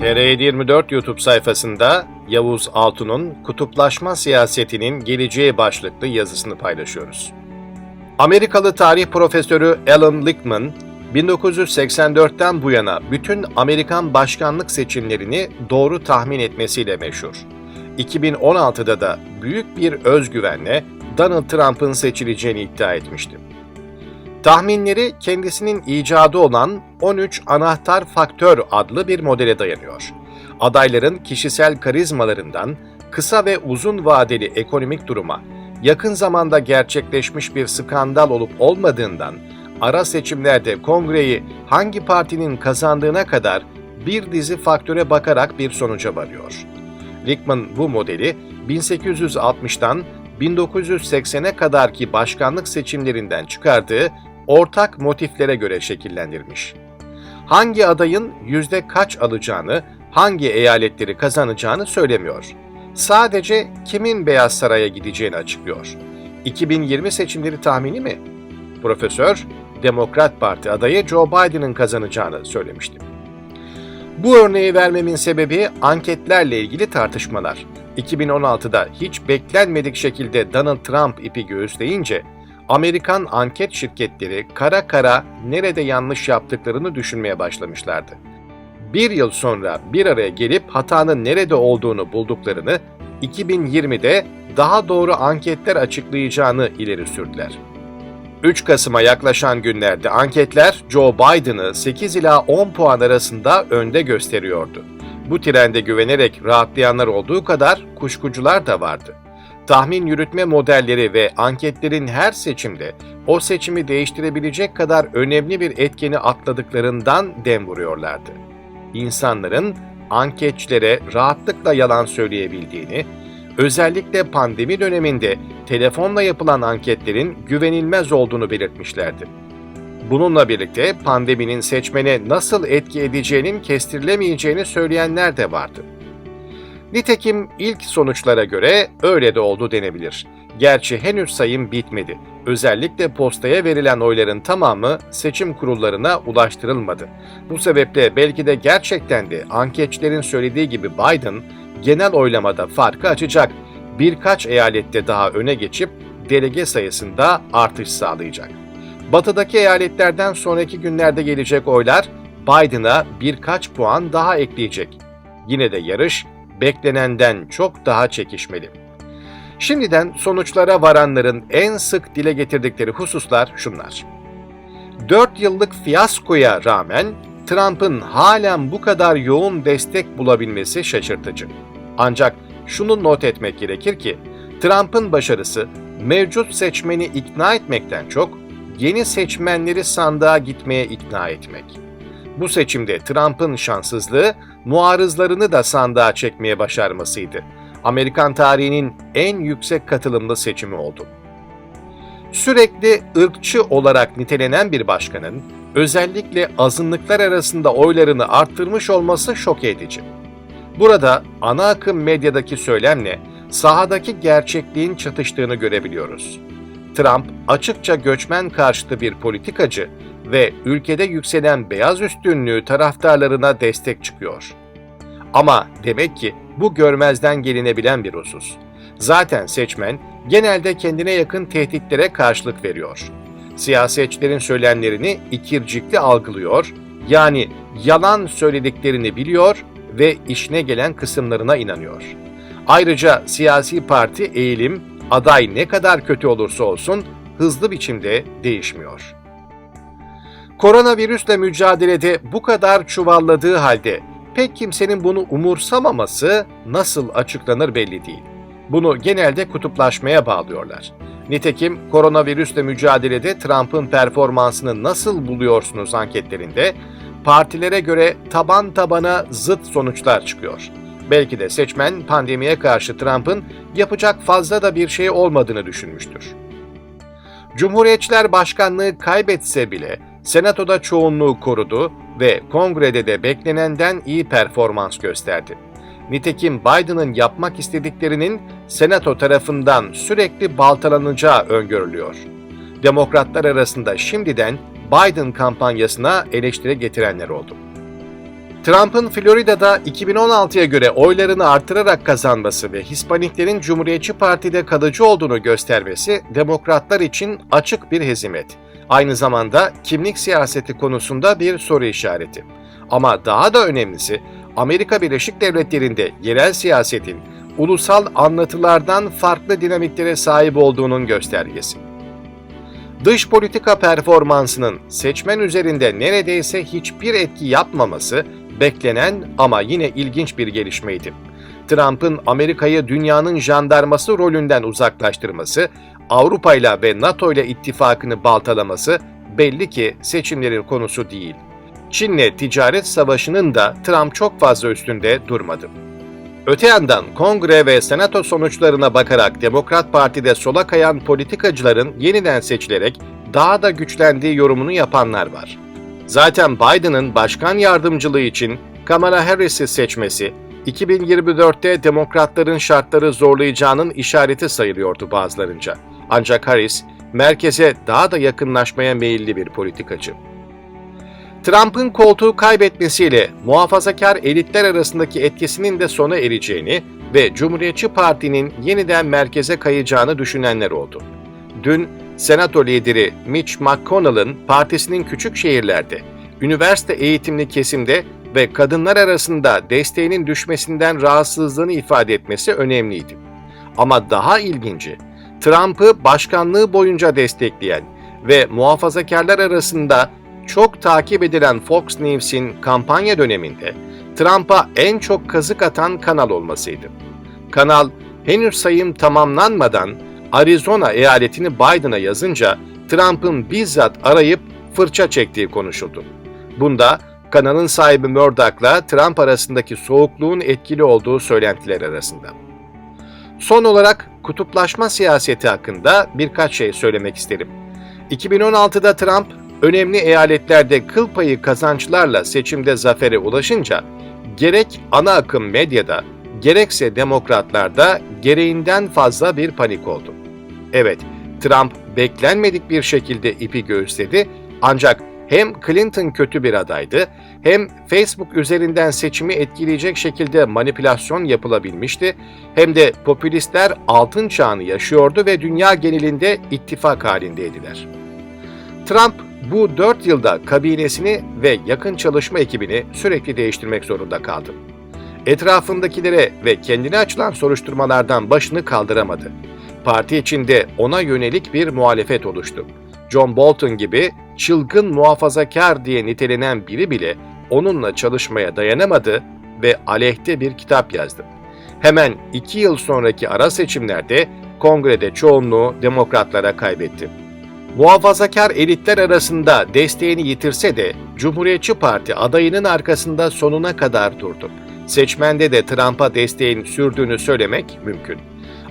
TR724 YouTube sayfasında Yavuz Altun'un Kutuplaşma Siyasetinin Geleceği başlıklı yazısını paylaşıyoruz. Amerikalı tarih profesörü Alan Lichtman, 1984'ten bu yana bütün Amerikan başkanlık seçimlerini doğru tahmin etmesiyle meşhur. 2016'da da büyük bir özgüvenle Donald Trump'ın seçileceğini iddia etmişti. Tahminleri kendisinin icadı olan 13 anahtar faktör adlı bir modele dayanıyor. Adayların kişisel karizmalarından kısa ve uzun vadeli ekonomik duruma, yakın zamanda gerçekleşmiş bir skandal olup olmadığından, ara seçimlerde kongreyi hangi partinin kazandığına kadar bir dizi faktöre bakarak bir sonuca varıyor. Lickman bu modeli 1860'tan 1980'e kadarki başkanlık seçimlerinden çıkardığı ortak motiflere göre şekillendirmiş. Hangi adayın yüzde kaç alacağını, hangi eyaletleri kazanacağını söylemiyor. Sadece kimin Beyaz Saray'a gideceğini açıklıyor. 2020 seçimleri tahmini mi? Profesör, Demokrat Parti adayı Joe Biden'ın kazanacağını söylemişti. Bu örneği vermemin sebebi anketlerle ilgili tartışmalar. 2016'da hiç beklenmedik şekilde Donald Trump ipi göğüsleyince Amerikan anket şirketleri kara kara nerede yanlış yaptıklarını düşünmeye başlamışlardı. Bir yıl sonra bir araya gelip hatanın nerede olduğunu bulduklarını 2020'de daha doğru anketler açıklayacağını ileri sürdüler. 3 Kasım'a yaklaşan günlerde anketler Joe Biden'ı 8 ila 10 puan arasında önde gösteriyordu. Bu trende güvenerek rahatlayanlar olduğu kadar kuşkucular da vardı. Tahmin yürütme modelleri ve anketlerin her seçimde o seçimi değiştirebilecek kadar önemli bir etkeni atladıklarından dem vuruyorlardı. İnsanların anketçilere rahatlıkla yalan söyleyebildiğini, özellikle pandemi döneminde telefonla yapılan anketlerin güvenilmez olduğunu belirtmişlerdi. Bununla birlikte pandeminin seçmene nasıl etki edeceğinin kestirilemeyeceğini söyleyenler de vardı. Nitekim ilk sonuçlara göre öyle de oldu denebilir. Gerçi henüz sayım bitmedi. Özellikle postaya verilen oyların tamamı seçim kurullarına ulaştırılmadı. Bu sebeple belki de gerçekten de anketçilerin söylediği gibi Biden genel oylamada farkı açacak. Birkaç eyalette daha öne geçip delege sayısında artış sağlayacak. Batıdaki eyaletlerden sonraki günlerde gelecek oylar Biden'a birkaç puan daha ekleyecek. Yine de yarış beklenenden çok daha çekişmeli. Şimdiden sonuçlara varanların en sık dile getirdikleri hususlar şunlar. 4 yıllık fiyaskoya rağmen Trump'ın halen bu kadar yoğun destek bulabilmesi şaşırtıcı. Ancak şunu not etmek gerekir ki Trump'ın başarısı mevcut seçmeni ikna etmekten çok yeni seçmenleri sandığa gitmeye ikna etmek. Bu seçimde Trump'ın şanssızlığı muarızlarını da sandığa çekmeye başarmasıydı. Amerikan tarihinin en yüksek katılımlı seçimi oldu. Sürekli ırkçı olarak nitelenen bir başkanın özellikle azınlıklar arasında oylarını arttırmış olması şok edici. Burada ana akım medyadaki söylemle sahadaki gerçekliğin çatıştığını görebiliyoruz. Trump açıkça göçmen karşıtı bir politikacı ve ülkede yükselen beyaz üstünlüğü taraftarlarına destek çıkıyor. Ama demek ki bu görmezden gelinebilen bir husus. Zaten seçmen genelde kendine yakın tehditlere karşılık veriyor. Siyasetçilerin söylemlerini ikircikli algılıyor, yani yalan söylediklerini biliyor ve işine gelen kısımlarına inanıyor. Ayrıca siyasi parti eğilim, aday ne kadar kötü olursa olsun hızlı biçimde değişmiyor. Koronavirüsle mücadelede bu kadar çuvalladığı halde pek kimsenin bunu umursamaması nasıl açıklanır belli değil. Bunu genelde kutuplaşmaya bağlıyorlar. Nitekim koronavirüsle mücadelede Trump'ın performansını nasıl buluyorsunuz anketlerinde partilere göre taban tabana zıt sonuçlar çıkıyor. Belki de seçmen pandemiye karşı Trump'ın yapacak fazla da bir şey olmadığını düşünmüştür. Cumhuriyetçiler başkanlığı kaybetse bile Senatoda çoğunluğu korudu ve kongrede de beklenenden iyi performans gösterdi. Nitekim Biden'ın yapmak istediklerinin Senato tarafından sürekli baltalanacağı öngörülüyor. Demokratlar arasında şimdiden Biden kampanyasına eleştiri getirenler oldu. Trump'ın Florida'da 2016'ya göre oylarını artırarak kazanması ve Hispaniklerin Cumhuriyetçi Parti'de kalıcı olduğunu göstermesi demokratlar için açık bir hezimet. Aynı zamanda kimlik siyaseti konusunda bir soru işareti. Ama daha da önemlisi Amerika Birleşik Devletleri'nde yerel siyasetin ulusal anlatılardan farklı dinamiklere sahip olduğunun göstergesi. Dış politika performansının seçmen üzerinde neredeyse hiçbir etki yapmaması beklenen ama yine ilginç bir gelişmeydi. Trump'ın Amerika'yı dünyanın jandarması rolünden uzaklaştırması, Avrupa ile ve NATO ile ittifakını baltalaması belli ki seçimlerin konusu değil. Çin'le ticaret savaşının da Trump çok fazla üstünde durmadı. Öte yandan kongre ve senato sonuçlarına bakarak Demokrat Parti'de sola kayan politikacıların yeniden seçilerek daha da güçlendiği yorumunu yapanlar var. Zaten Biden'ın başkan yardımcılığı için Kamala Harris'i seçmesi, 2024'te demokratların şartları zorlayacağının işareti sayılıyordu bazılarınca. Ancak Harris, merkeze daha da yakınlaşmaya meyilli bir politikacı. Trump'ın koltuğu kaybetmesiyle muhafazakar elitler arasındaki etkisinin de sona ereceğini ve Cumhuriyetçi Parti'nin yeniden merkeze kayacağını düşünenler oldu. Dün Senato lideri Mitch McConnell'ın partisinin küçük şehirlerde, üniversite eğitimli kesimde ve kadınlar arasında desteğinin düşmesinden rahatsızlığını ifade etmesi önemliydi. Ama daha ilginci, Trump'ı başkanlığı boyunca destekleyen ve muhafazakarlar arasında çok takip edilen Fox News'in kampanya döneminde Trump'a en çok kazık atan kanal olmasıydı. Kanal henüz sayım tamamlanmadan Arizona eyaletini Biden'a yazınca Trump'ın bizzat arayıp fırça çektiği konuşuldu. Bunda kanalın sahibi Murdoch'la Trump arasındaki soğukluğun etkili olduğu söylentiler arasında. Son olarak kutuplaşma siyaseti hakkında birkaç şey söylemek isterim. 2016'da Trump önemli eyaletlerde kıl payı kazançlarla seçimde zafere ulaşınca gerek ana akım medyada gerekse demokratlarda gereğinden fazla bir panik oldu. Evet, Trump beklenmedik bir şekilde ipi göğüsledi ancak hem Clinton kötü bir adaydı, hem Facebook üzerinden seçimi etkileyecek şekilde manipülasyon yapılabilmişti, hem de popülistler altın çağını yaşıyordu ve dünya genelinde ittifak halindeydiler. Trump bu dört yılda kabinesini ve yakın çalışma ekibini sürekli değiştirmek zorunda kaldı. Etrafındakilere ve kendine açılan soruşturmalardan başını kaldıramadı. Parti içinde ona yönelik bir muhalefet oluştu. John Bolton gibi çılgın muhafazakar diye nitelenen biri bile onunla çalışmaya dayanamadı ve aleyhte bir kitap yazdı. Hemen iki yıl sonraki ara seçimlerde kongrede çoğunluğu demokratlara kaybetti. Muhafazakar elitler arasında desteğini yitirse de Cumhuriyetçi Parti adayının arkasında sonuna kadar durdu. Seçmende de Trump'a desteğin sürdüğünü söylemek mümkün.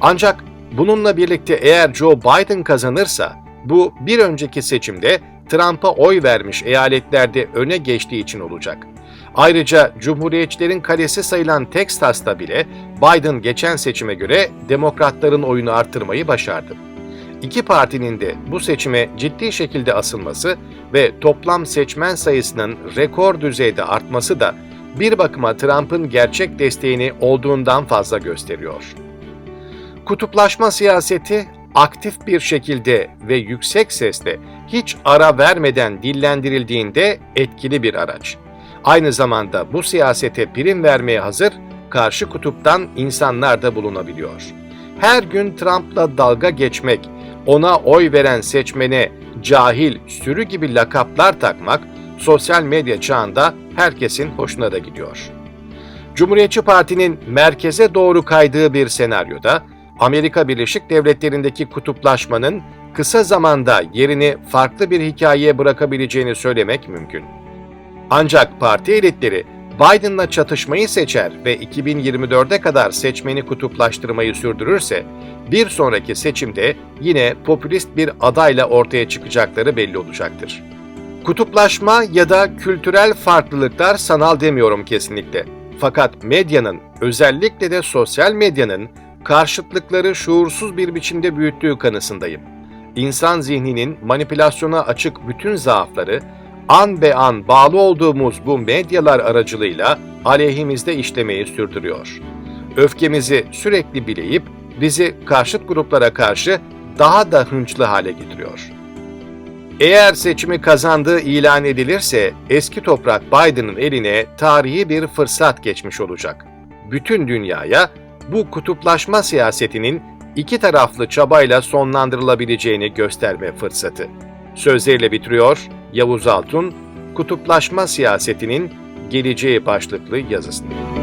Ancak bununla birlikte eğer Joe Biden kazanırsa bu bir önceki seçimde Trump'a oy vermiş eyaletlerde öne geçtiği için olacak. Ayrıca Cumhuriyetçilerin kalesi sayılan Texas'ta bile Biden geçen seçime göre demokratların oyunu artırmayı başardı. İki partinin de bu seçime ciddi şekilde asılması ve toplam seçmen sayısının rekor düzeyde artması da bir bakıma Trump'ın gerçek desteğini olduğundan fazla gösteriyor. Kutuplaşma siyaseti aktif bir şekilde ve yüksek sesle hiç ara vermeden dillendirildiğinde etkili bir araç. Aynı zamanda bu siyasete prim vermeye hazır karşı kutuptan insanlar da bulunabiliyor. Her gün Trump'la dalga geçmek, ona oy veren seçmene cahil, sürü gibi lakaplar takmak sosyal medya çağında herkesin hoşuna da gidiyor. Cumhuriyetçi Parti'nin merkeze doğru kaydığı bir senaryoda Amerika Birleşik Devletleri'ndeki kutuplaşmanın kısa zamanda yerini farklı bir hikayeye bırakabileceğini söylemek mümkün. Ancak parti elitleri Biden'la çatışmayı seçer ve 2024'e kadar seçmeni kutuplaştırmayı sürdürürse, bir sonraki seçimde yine popülist bir adayla ortaya çıkacakları belli olacaktır. Kutuplaşma ya da kültürel farklılıklar sanal demiyorum kesinlikle. Fakat medyanın, özellikle de sosyal medyanın karşıtlıkları şuursuz bir biçimde büyüttüğü kanısındayım. İnsan zihninin manipülasyona açık bütün zaafları an be an bağlı olduğumuz bu medyalar aracılığıyla aleyhimizde işlemeyi sürdürüyor. Öfkemizi sürekli bileyip bizi karşıt gruplara karşı daha da hınçlı hale getiriyor. Eğer seçimi kazandığı ilan edilirse eski toprak Biden'ın eline tarihi bir fırsat geçmiş olacak. Bütün dünyaya bu kutuplaşma siyasetinin iki taraflı çabayla sonlandırılabileceğini gösterme fırsatı. Sözleriyle bitiriyor Yavuz Altun, kutuplaşma siyasetinin geleceği başlıklı yazısını.